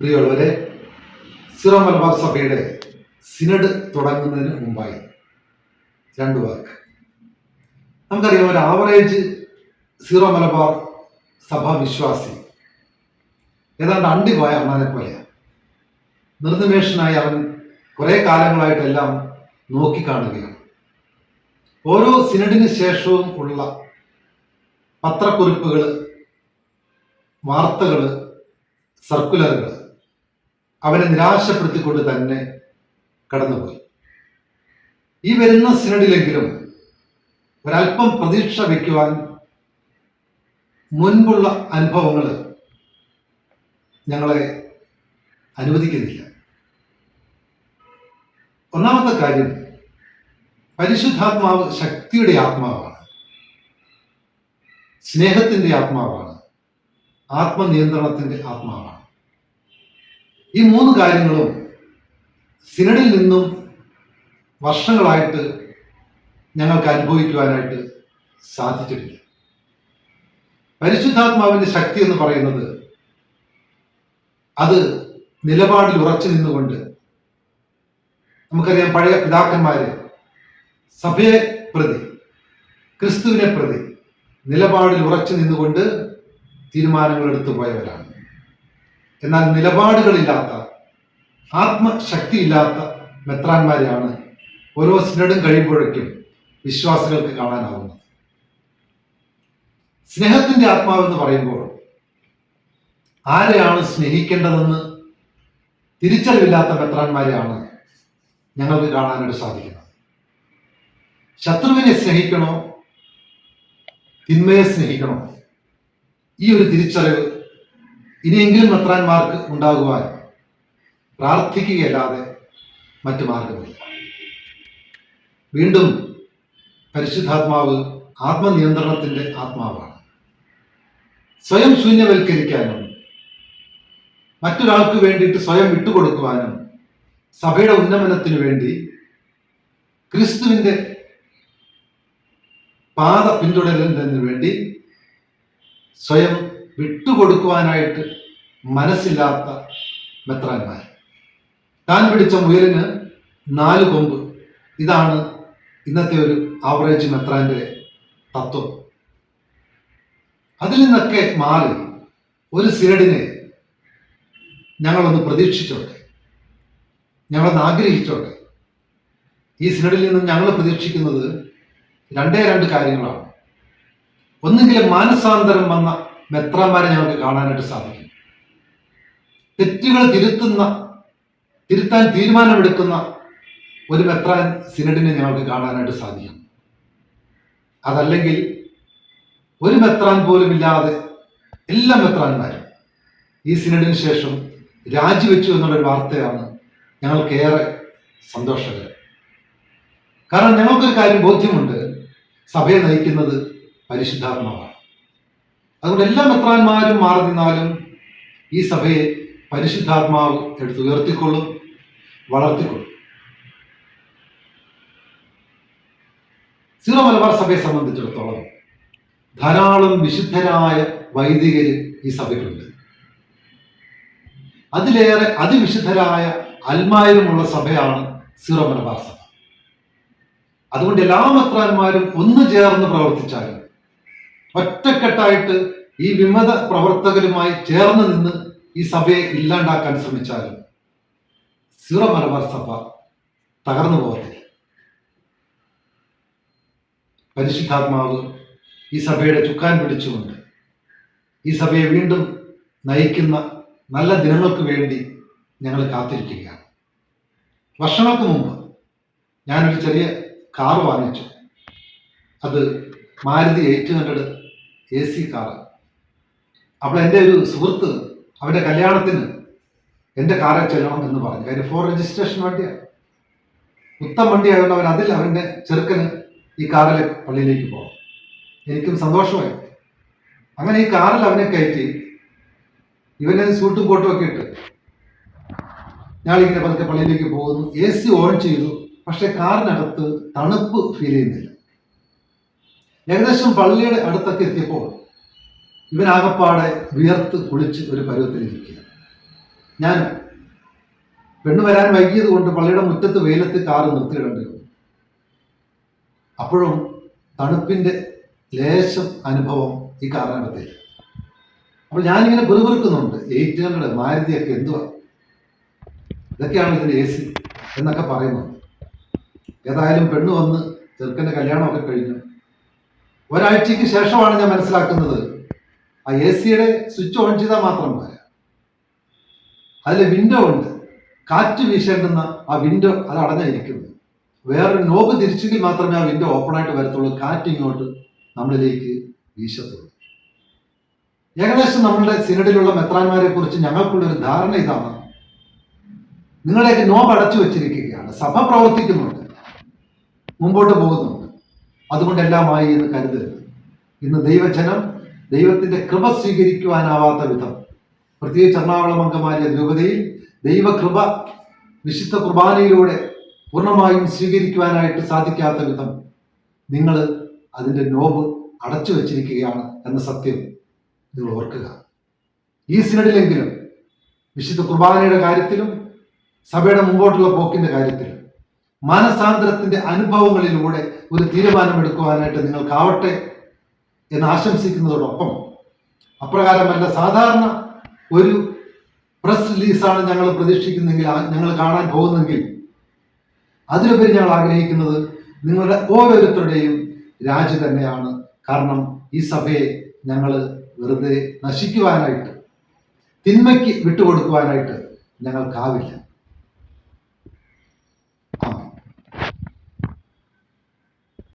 പ്രിയമുള്ളവരെ സിറോ മലബാർ സഭയുടെ സിനഡ് തുടങ്ങുന്നതിന് മുമ്പായി രണ്ട് വാക്ക് നമുക്കറിയാം ഒരു ആവറേജ് സിറോ മലബാർ സഭ വിശ്വാസി ഏതാണ്ട് അണ്ടി പോയ അണ്ണാനെ പോലെയാണ് നിർനിമേഷനായി അവൻ കുറേ കാലങ്ങളായിട്ടെല്ലാം നോക്കിക്കാണുകയാണ്. ഓരോ സിനഡിന് ശേഷവും ഉള്ള പത്രക്കുറിപ്പുകൾ വാർത്തകൾ സർക്കുലറുകൾ അവനെ നിരാശപ്പെടുത്തിക്കൊണ്ട് തന്നെ കടന്നുപോയി. ഈ വരുന്ന സിനഡിലെങ്കിലും ഒരല്പം പ്രതീക്ഷ വയ്ക്കുവാൻ മുൻപുള്ള അനുഭവങ്ങൾ ഞങ്ങളെ അനുവദിക്കുന്നില്ല. ഒന്നാമത്തെ കാര്യം പരിശുദ്ധാത്മാവ് ശക്തിയുടെ ആത്മാവാണ്. സ്നേഹത്തിന്റെ ആത്മാവാണ്. ആത്മനിയന്ത്രണത്തിന്റെ ആത്മാവാണ്. ഈ മൂന്ന് കാര്യങ്ങളും സിനഡിൽ നിന്നും വർഷങ്ങളായിട്ട് ഞങ്ങൾക്ക് അനുഭവിക്കുവാനായിട്ട് സാധിച്ചിട്ടില്ല. പരിശുദ്ധാത്മാവിന്റെ ശക്തി എന്ന് പറയുന്നത് അത് നിലപാടിൽ ഉറച്ചു നിന്നുകൊണ്ട് നമുക്കറിയാം പഴയ പിതാക്കന്മാര് സഭയെ പ്രതി ക്രിസ്തുവിനെ പ്രതി നിലപാടിൽ ഉറച്ചു നിന്നുകൊണ്ട് തീരുമാനങ്ങൾ എടുത്തു പോയവരാണ്. എന്നാൽ നിലപാടുകളില്ലാത്ത ആത്മശക്തിയില്ലാത്ത മെത്രാന്മാരെയാണ് ഓരോ സിനഡും കഴിയുമ്പോഴേക്കും വിശ്വാസികൾക്ക് കാണാനാവുന്നത്. സ്നേഹത്തിന്റെ ആത്മാവെന്ന് പറയുമ്പോൾ ആരെയാണ് സ്നേഹിക്കേണ്ടതെന്ന് തിരിച്ചറിവില്ലാത്ത മെത്രാന്മാരെയാണ് ഞങ്ങൾക്ക് കാണാനായിട്ട് സാധിക്കുന്നത്. ശത്രുവിനെ സ്നേഹിക്കണോ? തിന്മയെ സ്നേഹിക്കണോ? ഈ ഒരു തിരിച്ചറിവ് ഇനിയെങ്കിലും മെത്രാന്മാർക്ക് ഉണ്ടാകുവാൻ പ്രാർത്ഥിക്കുകയല്ലാതെ മറ്റു മാർഗമില്ല. വീണ്ടും പരിശുദ്ധാത്മാവ് ആത്മനിയന്ത്രണത്തിന്റെ ആത്മാവാണ്. സ്വയം ശൂന്യവൽക്കരിക്കാനും മറ്റൊരാൾക്ക് വേണ്ടിയിട്ട് സ്വയം വിട്ടുകൊടുക്കുവാനും സഭയുടെ ഉന്നമനത്തിന് വേണ്ടി ക്രിസ്തുവിന്റെ പാത പിന്തുടരുന്നതിന് വേണ്ടി സ്വയം വിട്ടുകൊടുക്കുവാനായിട്ട് മനസ്സില്ലാത്ത മെത്രാന്മാർ. താൻ പിടിച്ച മുയലിന് നാല് കൊമ്പ്. ഇതാണ് ഇന്നത്തെ ഒരു ആവറേജ് മെത്രാന്റെ തത്വം. അതിൽ നിന്നൊക്കെ മാറി ഒരു സിനഡിനെ ഞങ്ങളൊന്ന് പ്രതീക്ഷിച്ചോട്ടെ. ഞങ്ങളൊന്ന് ആഗ്രഹിച്ചോട്ടെ. ഈ സിനഡിൽ നിന്നും ഞങ്ങൾ പ്രതീക്ഷിക്കുന്നത് രണ്ടേ രണ്ട് കാര്യങ്ങളാണ്. ഒന്നുകിലും മാനസാന്തരം വന്ന മെത്രാന്മാരെ ഞങ്ങൾക്ക് കാണാനായിട്ട് സാധിക്കും? തെറ്റുകൾ തിരുത്തുന്ന തിരുത്താൻ തീരുമാനമെടുക്കുന്ന ഒരു മെത്രാൻ സിനഡിനെ ഞങ്ങൾക്ക് കാണാനായിട്ട് സാധിക്കും. അതല്ലെങ്കിൽ ഒരു മെത്രാൻ പോലും ഇല്ലാതെ എല്ലാ മെത്രാന്മാരും ഈ സിനഡിന് ശേഷം രാജിവെച്ചു എന്നുള്ളൊരു വാർത്തയാണ് ഞങ്ങൾക്കേറെ സന്തോഷകരം. കാരണം ഞങ്ങൾക്കൊരു കാര്യം ബോധ്യമുണ്ട്. സഭയെ നയിക്കുന്നത് പരിശുദ്ധാത്മാവാണ്. അതുകൊണ്ട് എല്ലാ മെത്രാന്മാരും മാറി നിന്നാലും ഈ സഭയെ പരിശുദ്ധാത്മാവ് എടുത്ത് ഉയർത്തിക്കൊള്ളും വളർത്തിക്കൊള്ളും. സീറോ മലബാർ സഭയെ സംബന്ധിച്ചിടത്തോളം ധാരാളം വിശുദ്ധരായ വൈദികർ ഈ സഭയ്ക്കുണ്ട് അതിലേറെ അതിവിശുദ്ധരായ അൽമാരുമുള്ള സഭയാണ് സീറോ മലബാർ സഭ. അതുകൊണ്ട് എല്ലാ മെത്രാന്മാരും ഒന്ന് ചേർന്ന് പ്രവർത്തിച്ചാലും ഒറ്റക്കെട്ടായിട്ട് ഈ വിമത പ്രവർത്തകരുമായി ചേർന്ന് നിന്ന് ഈ സഭയെ ഇല്ലാണ്ടാക്കാൻ ശ്രമിച്ചാലും സീറോ മലബാർ സഭ തകർന്നു പോകത്തില്ല. പരിശുദ്ധാത്മാവ് ഈ സഭയുടെ ചുക്കാൻ പിടിച്ചുകൊണ്ട് ഈ സഭയെ വീണ്ടും നയിക്കുന്ന നല്ല ദിനങ്ങൾക്ക് വേണ്ടി ഞങ്ങൾ കാത്തിരിക്കുകയാണ്. വർഷങ്ങൾക്ക് മുമ്പ് ഞാനൊരു ചെറിയ കാർ വാങ്ങിച്ചു. അത് Maruti eight hundred A C car അപ്പോൾ എന്റെ ഒരു സുഹൃത്ത് അവന്റെ കല്യാണത്തിന് എന്റെ കാറിൽ ചെല്ലണം എന്ന് പറഞ്ഞു. കാര്യം ഫോർ രജിസ്ട്രേഷൻ വണ്ടിയാണ്. ഉത്തം വണ്ടി ആയതുകൊണ്ട് അവൻ അതിൽ അവന്റെ ചെറുക്കന് ഈ കാറിൽ പള്ളിയിലേക്ക് പോകാം എനിക്കും സന്തോഷമായി. അങ്ങനെ ഈ കാറിൽ അവനെ കയറ്റി ഇവനെ സൂട്ടും കോട്ടും ഒക്കെ ഇട്ട് ഞാളിങ്ങനെ പതുക്കെ പള്ളിയിലേക്ക് പോകുന്നു. എ സി ഓൺ ചെയ്തു. പക്ഷെ കാറിനകത്ത് തണുപ്പ് ഫീൽ ചെയ്യുന്നില്ല. ഏകദേശം പള്ളിയുടെ അടുത്തൊക്കെ എത്തിയപ്പോൾ ഇവനാകപ്പാടെ വിയർത്ത് കുളിച്ച് ഒരു പരുവത്തിലിരിക്കുക ഞാൻ പെണ്ണ് വരാൻ വൈകിയത് കൊണ്ട് പള്ളിയുടെ മുറ്റത്ത് വെയിലത്ത് കാറ് നിർത്തിയിടേണ്ടി വന്നു അപ്പോഴും തണുപ്പിന്റെ ലേശം അനുഭവം ഈ കാറിനകത്തേക്ക്. അപ്പോൾ ഞാനിങ്ങനെ പെറുപെറുക്കുന്നുണ്ട് എയ്റ്റ് ഹൺഡ്രഡ് മാരുതിയൊക്കെ എന്തുവാ? ഇതൊക്കെയാണ് ഇതിന്റെ എ സി എന്നൊക്കെ പറയുന്നുണ്ട്. ഏതായാലും പെണ്ണ് വന്ന് ചെറുക്കന്റെ കല്യാണമൊക്കെ കഴിഞ്ഞു. ഒരാഴ്ചയ്ക്ക് ശേഷമാണ് ഞാൻ മനസ്സിലാക്കുന്നത്. ആ എ സിയുടെ സ്വിച്ച് ഓൺ ചെയ്താൽ മാത്രം പോരാ. അതിൽ വിൻഡോ ഉണ്ട്. കാറ്റ് വീശേണ്ടുന്ന ആ വിൻഡോ അത് അടഞ്ഞായിരിക്കുന്നു വേറൊരു നോബ് തിരിച്ചെങ്കിൽ മാത്രമേ ആ വിൻഡോ ഓപ്പൺ ആയിട്ട് വരത്തുള്ളൂ. കാറ്റ് ഇങ്ങോട്ട് നമ്മളിലേക്ക് വീശത്തുള്ളൂ. ഏകദേശം നമ്മളുടെ സിനഡിലുള്ള മെത്രാന്മാരെ കുറിച്ച് ഞങ്ങൾക്കുള്ള ഒരു ധാരണ ഇതാണ്. നിങ്ങളെയൊക്കെ നോബ് അടച്ചു വെച്ചിരിക്കുകയാണ്. സഭ പ്രവർത്തിക്കുന്നുണ്ട്. മുമ്പോട്ട് പോകുന്നുണ്ട് അതുകൊണ്ട് എല്ലാമായി എന്ന് കരുതരുത്. ഇന്ന് ദൈവജനം ദൈവത്തിന്റെ കൃപ സ്വീകരിക്കുവാനാവാത്ത വിധം. പ്രത്യേകിച്ച് എറണാകുളം അങ്കമാലിയ രൂപതയിൽ ദൈവകൃപ വിശുദ്ധ കുർബാനയിലൂടെ പൂർണമായും സ്വീകരിക്കുവാനായിട്ട് സാധിക്കാത്ത വിധം നിങ്ങൾ അതിന്റെ നോബ് അടച്ചു വച്ചിരിക്കുകയാണ് എന്ന സത്യം നിങ്ങൾ ഓർക്കുക. ഈ സിനഡിലെങ്കിലും വിശുദ്ധ കുർബാനയുടെ കാര്യത്തിലും സഭയുടെ മുമ്പോട്ടുള്ള പോക്കിന്റെ കാര്യത്തിലും മാനസാന്തരത്തിന്റെ അനുഭവങ്ങളിലൂടെ ഒരു തീരുമാനമെടുക്കുവാനായിട്ട് നിങ്ങൾക്കാവട്ടെ എന്ന് ആശംസിക്കുന്നതോടൊപ്പം അപ്രകാരമല്ല സാധാരണ ഒരു പ്രസ് റിലീസാണ് ഞങ്ങൾ പ്രതീക്ഷിക്കുന്നെങ്കിൽ ഞങ്ങൾ കാണാൻ പോകുന്നെങ്കിൽ അതിലുപരി ഞങ്ങൾ ആഗ്രഹിക്കുന്നത് നിങ്ങളുടെ ഓരോരുത്തരുടെയും രാജി തന്നെയാണ്. കാരണം ഈ സഭയെ ഞങ്ങൾ വെറുതെ നശിക്കുവാനായിട്ട് തിന്മയ്ക്ക് വിട്ടുകൊടുക്കുവാനായിട്ട് ഞങ്ങൾക്കാവില്ല.